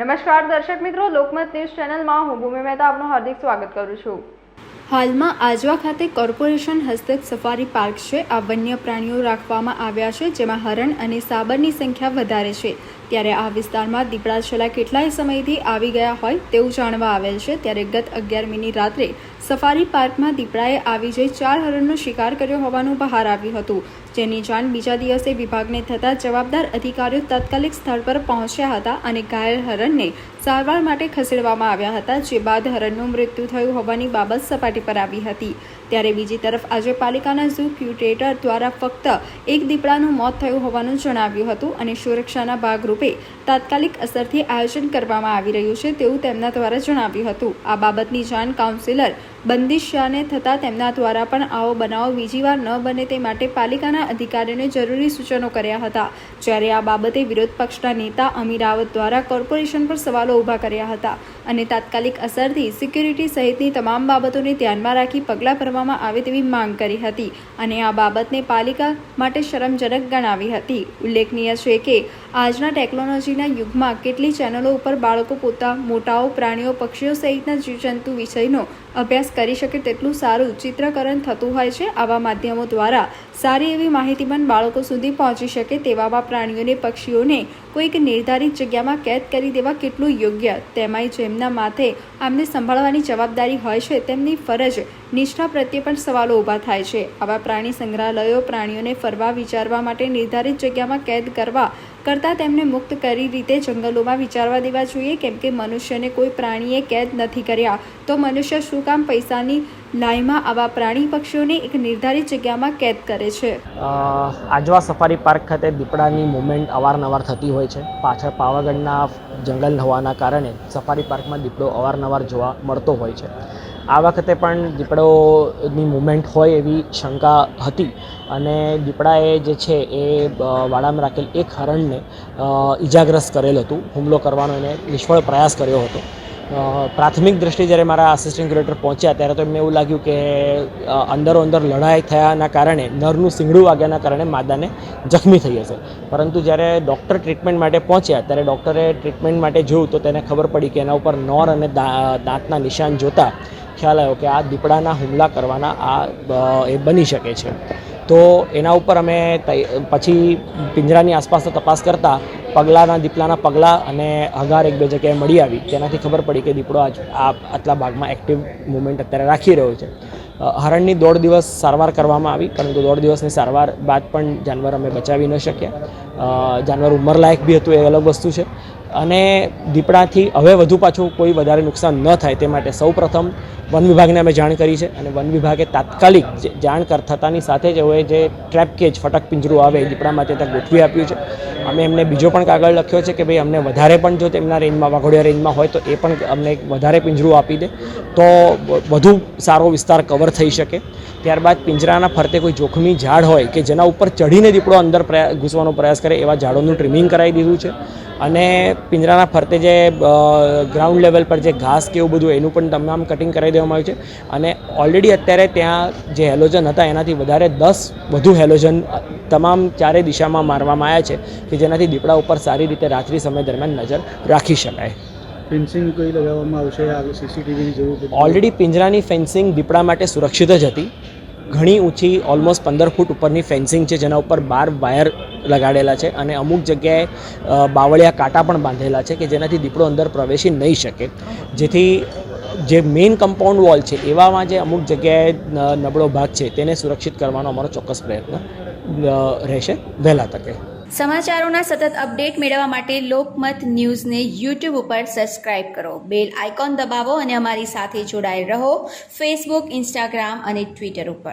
નમસ્કાર દર્શક મિત્રો, લોકમત ન્યૂઝ ચેનલમાં હું ભૂમિ મહેતા આપનું હાર્દિક સ્વાગત કરું છું. હાલમાં આજવા ખાતે કોર્પોરેશન હસ્તક સફારી પાર્ક છે. આ વન્ય પ્રાણીઓ રાખવામાં આવ્યા છે, જેમાં હરણ અને સાબરની સંખ્યા વધારે છે. ત્યારે આ વિસ્તારમાં દીપડા છેલ્લા કેટલાય સમયથી આવી ગયા હોય તેવું જાણવા આવેલ છે. ત્યારે ગત અગિયારમીની રાત્રે સફારી પાર્કમાં દીપડાએ આવી જઈ ચાર હરણનો શિકાર કર્યો હોવાનું બહાર આવ્યું હતું. જેની જાણ બીજા દિવસે વિભાગને થતાં જવાબદાર અધિકારીઓ તાત્કાલિક સ્થળ પર પહોંચ્યા હતા અને ઘાયલ હરણને સારવાર માટે ખસેડવામાં આવ્યા હતા, જે બાદ હરણનું મૃત્યુ થયું હોવાની બાબત સપાટી પર આવી હતી. ત્યારે બીજી તરફ આજે પાલિકાના ઝૂ ક્યુટેટર દ્વારા ફક્ત એક દીપડાનું મોત થયું હોવાનું જણાવ્યું હતું અને સુરક્ષાના ભાગરૂપે તાત્કાલિક અસરથી આયોજન કરવામાં આવી રહ્યું છે તેવું તેમના દ્વારા જણાવ્યું હતું. આ બાબતની જાણ કાઉન્સિલર બંદિશ શાહને થતાં તેમના દ્વારા પણ આવો બનાવો બીજી વાર ન બને તે માટે પાલિકાના અધિકારીઓને જરૂરી સૂચનો કર્યા હતા. જ્યારે આ બાબતે વિરોધ પક્ષના નેતા અમીર રાવત દ્વારા કોર્પોરેશન પર સવાલો ઊભા કર્યા હતા અને તાત્કાલિક અસરથી સિક્યુરિટી સહિતની તમામ બાબતોને ધ્યાનમાં રાખી પગલાં ભરવામાં આવે તેવી માંગ કરી હતી અને આ બાબતને પાલિકા માટે શરમજનક ગણાવી હતી. ઉલ્લેખનીય છે કે આજના ટેકનોલોજીના યુગમાં કેટલી ચેનલો ઉપર બાળકો પોતા મોટાઓ, પ્રાણીઓ, પક્ષીઓ સહિતના જીવજંતુ વિષયનો અભ્યાસ કરી શકે તેટલું સારું ચિત્રકરણ થતું હોય છે આવા માધ્યમો દ્વારા. સારી એવી માહિતી પણ બાળકો સુધી પહોંચી શકે તેવા પ્રાણીઓને, પક્ષીઓને કોઈક નિર્ધારિત જગ્યામાં કેદ કરી દેવા કેટલું યોગ્ય? તેમાંય જેમના માથે આમને સંભાળવાની જવાબદારી હોય છે, તેમની ફરજ નિષ્ઠા પ્રત્યે પણ સવાલો ઊભા થાય છે. આવા પ્રાણી સંગ્રહાલયો પ્રાણીઓને ફરવા વિચારવા માટે નિર્ધારિત જગ્યામાં કેદ કરવા કરતાં તેમને મુક્ત કરી રીતે જંગલોમાં વિચારવા દેવા જોઈએ, કેમ કે મનુષ્યને કોઈ પ્રાણીએ કેદ નથી કર્યા. તો મનુષ્ય શું કામ પૈસાની લાઈમાં આવા પ્રાણી પક્ષીઓને એક નિર્ધારિત જગ્યામાં કેદ કરે છે? આજવા સફારી પાર્ક ખાતે દીપડાની મુવમેન્ટ અવારનવાર થતી હોય છે. પાછળ પાવાગઢના જંગલ હોવાના કારણે સફારી પાર્કમાં દીપડો અવારનવાર જોવા મળતો હોય છે. આ વખતે પણ દીપડોની મુવમેન્ટ હોય એવી શંકા હતી અને દીપડાએ જે છે એ વાડામાં રાખેલ એક હરણને ઇજાગ્રસ્ત કરેલ હતું. હુમલો કરવાનો એને નિષ્ફળ પ્રયાસ કર્યો હતો. પ્રાથમિક દ્રષ્ટિએ જ્યારે મારા આસિસ્ટન્ટ ક્યુરેટર પહોંચ્યા ત્યારે તો એમને એવું લાગ્યું કે અંદરો અંદર લડાઈ થયાના કારણે, નરનું સિંગડું વાગ્યાના કારણે માદાને જખમી થઈ હશે. પરંતુ જ્યારે ડૉક્ટર ટ્રીટમેન્ટ માટે પહોંચ્યા, ત્યારે ડૉક્ટરે ટ્રીટમેન્ટ માટે જોયું તો તેને ખબર પડી કે એના ઉપર નોર અને દાંતના નિશાન જોતા ખ્યાલ આવ્યો કે આ દીપડાના હુમલા કરવાના આ એ બની શકે છે. તો એના ઉપર અમે પછી પિંજરાની આસપાસ તપાસ કરતાં પગલાના, દીપડાના પગલાં અને હગાર એક બે જગ્યાએ મળી આવી. તેનાથી ખબર પડી કે દીપડો આજ, આ આટલા ભાગમાં એક્ટિવ મુવમેન્ટ અત્યારે રાખી રહ્યો છે. હરણની દોઢ દિવસ સારવાર કરવામાં આવી, પરંતુ દોઢ દિવસની સારવાર બાદ પણ જાનવર અમે બચાવી ન શક્યા. જાનવર ઉંમરલાયક બી હતું એ અલગ વસ્તુ છે. અને દીપડાથી હવે વધુ પાછું કોઈ વધારે નુકસાન ન થાય તે માટે સૌપ્રથમ વન વિભાગને અમે જાણ કરી છે અને વન વિભાગે તાત્કાલિક જાણ કર સાથે જ હવે જે ટ્રેપ કેજ, ફટક પિંજરું આવે દીપડા માટે ત્યાં ગોઠવી આપ્યું છે. અમે એમને બીજો પણ કાગળ લખ્યો છે કે ભાઈ અમને વધારે પણ જો તેમના રેન્જમાં, વાઘોડિયા રેન્જમાં હોય તો એ પણ અમને વધારે પિંજરું આપી દે. તો વધુ સારો વિસ્તાર કવર થઈ શકે. ત્યારબાદ પિંજરાના ફરતે કોઈ જોખમી ઝાડ હોય કે જેના ઉપર ચડીને દીપડો અંદર ઘૂસવાનો પ્રયાસ કરે એવા ઝાડોનું ટ્રીમિંગ કરાવી દીધું છે. અને પિંજરાના ફરતે જે ગ્રાઉન્ડ લેવલ પર જે ઘાસ કે એવું બધું એનું પણ તમામ કટિંગ કરાવી દેવામાં આવ્યું છે. અને ઓલરેડી અત્યારે ત્યાં જે હેલોજન હતા એનાથી વધારે દસ વધુ હેલોજન તમામ ચારે દિશામાં મારવામાં આવ્યા છે કે જેનાથી દીપડા ઉપર સારી રીતે રાત્રિ સમય દરમિયાન નજર રાખી શકાય. ફેન્સિંગ કઈ લગાવવામાં આવશે? સીસીટીવીની જરૂર ઓલરેડી પિંજરાની ફેન્સિંગ દીપડા માટે સુરક્ષિત જ હતી. ઘણી ઊંચી ઓલમોસ્ટ પંદર ફૂટ ઉપરની ફેન્સિંગ છે, જેના ઉપર બાર વાયર લગાડેલા છે અને અમુક જગ્યાએ બાવળિયા કાંટા પણ બાંધેલા છે કે જેનાથી દીપડો અંદર પ્રવેશી નહીં શકે. જેથી જે મેઇન કમ્પાઉન્ડ વોલ છે, એવામાં જે અમુક જગ્યાએ નબળો ભાગ છે, તેને સુરક્ષિત કરવાનો અમારો ચોક્કસ પ્રયત્ન રહેશે. વહેલા તકે. સમાચારોના સતત અપડેટ મેળવવા માટે લોકમત ન્યૂઝને યુટ્યુબ ઉપર સબસ્ક્રાઇબ કરો. બેલ આઇકોન દબાવો અને અમારી સાથે જોડાયેલ રહો. ફેસબુક ઇન્સ્ટાગ્રામ અને ટ્વિટર ઉપર.